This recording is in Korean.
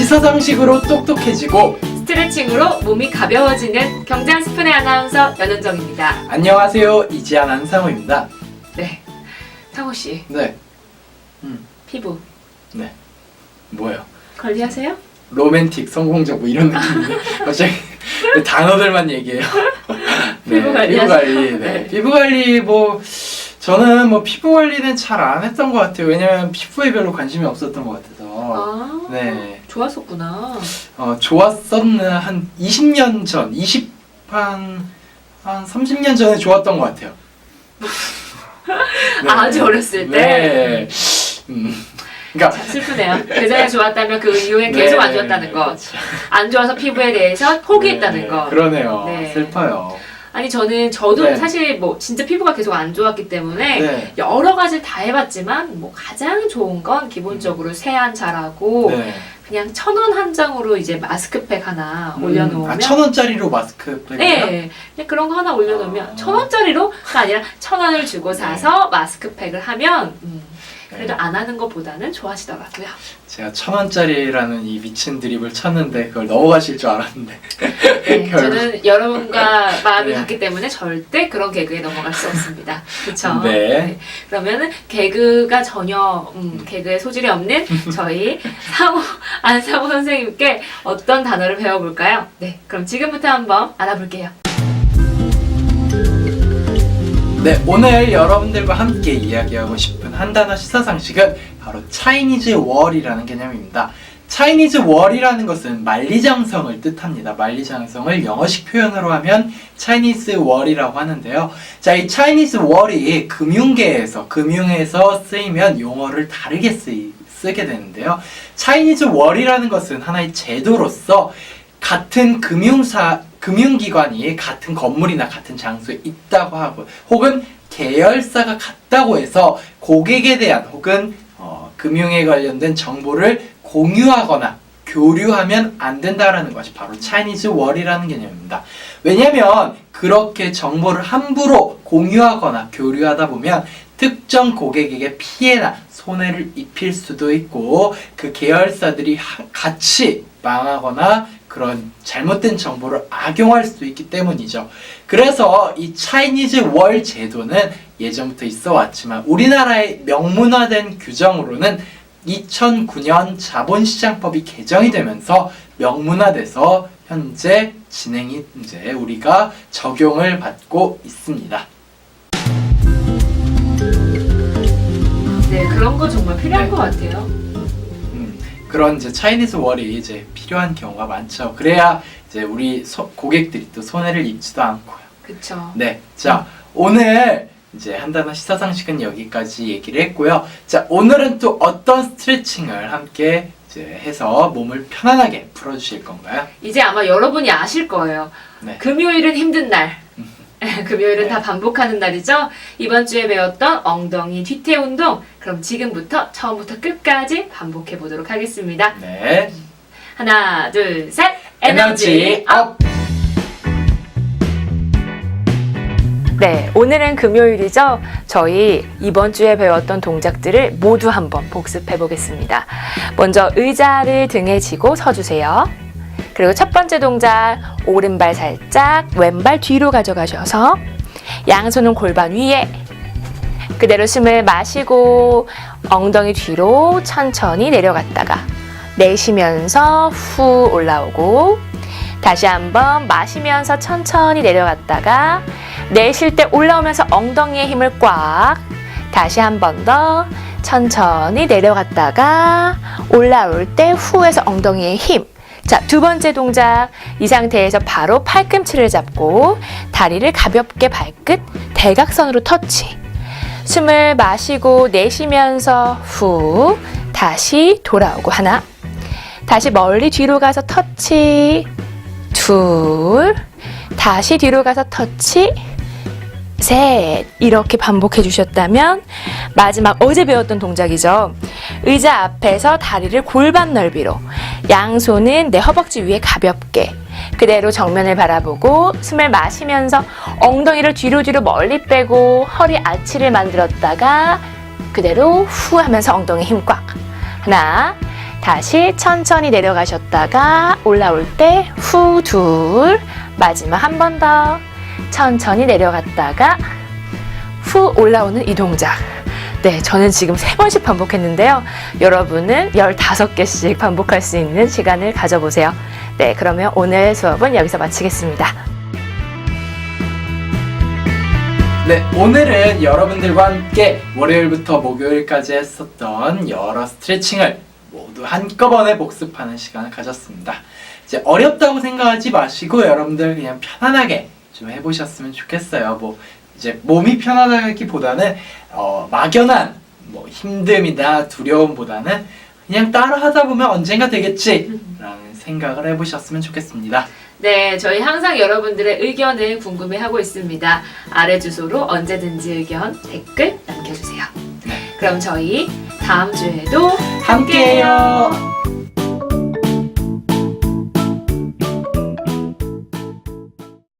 시사상식으로 똑똑해지고 스트레칭으로 몸이 가벼워지는 경장 스푼의 아나운서 연은정입니다. 안녕하세요 이지한 안상호입니다. 네, 상호 씨 네, 피부 네, 뭐예요? 관리하세요? 로맨틱, 성공적 뭐 이런 느낌인데 갑자기 단어들만 얘기해요. 피부 관리 피부 하세요? 관리, 네. 네. 피부 관리 뭐 저는 뭐 피부 관리는 잘 안 했던 것 같아요. 왜냐면 피부에 별로 관심이 없었던 것 같아서. 아, 네. 좋았었구나. 어, 좋았었는 한 20년 전, 20, 한, 한 30년 전에 좋았던 것 같아요. 네. 아주 어렸을 때? 네. 음. 그러니까, 참 슬프네요. 그 전에 좋았다면 그 이후에 계속 네. 안 좋았다는 거. 안 좋아서 피부에 대해서 포기했다는 네, 거. 그러네요. 네. 슬퍼요. 아니 저는 저도 네. 사실 뭐 진짜 피부가 계속 안 좋았기 때문에 네. 여러 가지를 다 해봤지만 뭐 가장 좋은 건 기본적으로 세안 잘하고 네. 그냥 천 원 한 장으로 이제 마스크팩 하나 올려놓으면 아, 천 원짜리로 마스크 빼요? 네, 그냥 그런 거 하나 올려놓으면 아. 천 원짜리로가 아니라 천 원을 주고 사서 마스크팩을 하면 음, 네. 안 하는 것보다는 좋아지더라고요. 제가 천 원짜리라는 이 미친 드립을 쳤는데 그걸 넘어가실 줄 알았는데. 네, 결국. 저는 여러분과 마음이 네. 같기 때문에 절대 그런 개그에 넘어갈 수 없습니다. 그렇죠? 네. 그러면은 개그가 전혀 음, 개그의 소질이 없는 저희 상호 안상호 선생님께 어떤 단어를 배워볼까요? 네, 그럼 지금부터 한번 알아볼게요. 네, 오늘 여러분들과 함께 이야기하고 싶은 한 단어 시사 상식은 바로 차이니즈 월이라는 개념입니다. 차이니즈 월이라는 것은 만리장성을 뜻합니다. 만리장성을 영어식 표현으로 하면 차이니즈 월이라고 하는데요. 자, 이 차이니즈 월이 금융계에서 금융에서 쓰이면 용어를 다르게 쓰이, 쓰게 되는데요. 차이니즈 월이라는 것은 하나의 제도로서 같은 금융사 금융기관이 같은 건물이나 같은 장소에 있다고 하고 혹은 계열사가 같다고 해서 고객에 대한 혹은 어, 금융에 관련된 정보를 공유하거나 교류하면 안 된다라는 것이 바로 차이니즈 월이라는 개념입니다. 왜냐하면 그렇게 정보를 함부로 공유하거나 교류하다 보면 특정 고객에게 피해나 손해를 입힐 수도 있고 그 계열사들이 하- 같이 망하거나 그런 잘못된 정보를 악용할 수도 있기 때문이죠. 그래서 이 차이니즈 월 제도는 예전부터 있어 왔지만 우리나라의 명문화된 규정으로는 2009년 자본시장법이 개정이 되면서 명문화돼서 현재 진행이 이제 우리가 적용을 받고 있습니다. 네, 그런 거 정말 필요한 네. 것 같아요. 음, 그런 이제 차이니즈 월이 이제 필요한 경우가 많죠. 그래야 이제 우리 소- 고객들이 또 손해를 입지도 않고요. 그쵸. 네, 자 오늘 이제 한 단어 시사 상식은 여기까지 얘기를 했고요. 자 오늘은 또 어떤 스트레칭을 함께 이제 해서 몸을 편안하게 풀어주실 건가요? 이제 아마 여러분이 아실 거예요. 네. 금요일은 힘든 날. 금요일은 네. 다 반복하는 날이죠. 이번 주에 배웠던 엉덩이 뒤태 운동. 그럼 지금부터 처음부터 끝까지 반복해 보도록 하겠습니다. 네, 하나, 둘, 셋. 에너지 업. 네, 오늘은 금요일이죠. 저희 이번 주에 배웠던 동작들을 모두 한번 복습해 보겠습니다. 먼저 의자를 등에 지고 서주세요. 그리고 첫 번째 동작, 오른발 살짝, 왼발 뒤로 가져가셔서 양손은 골반 위에 그대로 숨을 마시고 엉덩이 뒤로 천천히 내려갔다가 내쉬면서 후 올라오고 다시 한번 마시면서 천천히 내려갔다가 내쉴 때 올라오면서 엉덩이에 힘을 꽉 다시 한 번 더 천천히 내려갔다가 올라올 때 후에서 엉덩이에 힘. 자, 두 번째 동작. 이 상태에서 바로 팔꿈치를 잡고 다리를 가볍게 발끝 대각선으로 터치. 숨을 마시고 내쉬면서 후 다시 돌아오고 하나. 다시 멀리 뒤로 가서 터치. 둘. 다시 뒤로 가서 터치. 셋. 이렇게 반복해 주셨다면 마지막 어제 배웠던 동작이죠. 의자 앞에서 다리를 골반 넓이로 양손은 내 허벅지 위에 가볍게 그대로 정면을 바라보고 숨을 마시면서 엉덩이를 뒤로 뒤로 멀리 빼고 허리 아치를 만들었다가 그대로 후 하면서 엉덩이 힘 꽉. 하나, 다시 천천히 내려가셨다가 올라올 때 후 둘. 마지막 한 번 더. 천천히 내려갔다가 후 올라오는 이 동작. 네, 저는 지금 세 번씩 반복했는데요. 여러분은 15개씩 반복할 수 있는 시간을 가져보세요. 네, 그러면 오늘 수업은 여기서 마치겠습니다. 네, 오늘은 여러분들과 함께 월요일부터 목요일까지 했었던 여러 스트레칭을 모두 한꺼번에 복습하는 시간을 가졌습니다. 이제 어렵다고 생각하지 마시고 여러분들 그냥 편안하게 좀 해보셨으면 좋겠어요. 뭐 이제 몸이 편안하기보다는 어, 막연한 뭐 힘듦이나 두려움보다는 그냥 따라 하다 보면 언젠가 되겠지라는 생각을 해보셨으면 좋겠습니다. 네, 저희 항상 여러분들의 의견을 궁금해하고 있습니다. 아래 주소로 언제든지 의견, 댓글 남겨주세요. 네. 그럼 저희 다음 주에도 함께해요.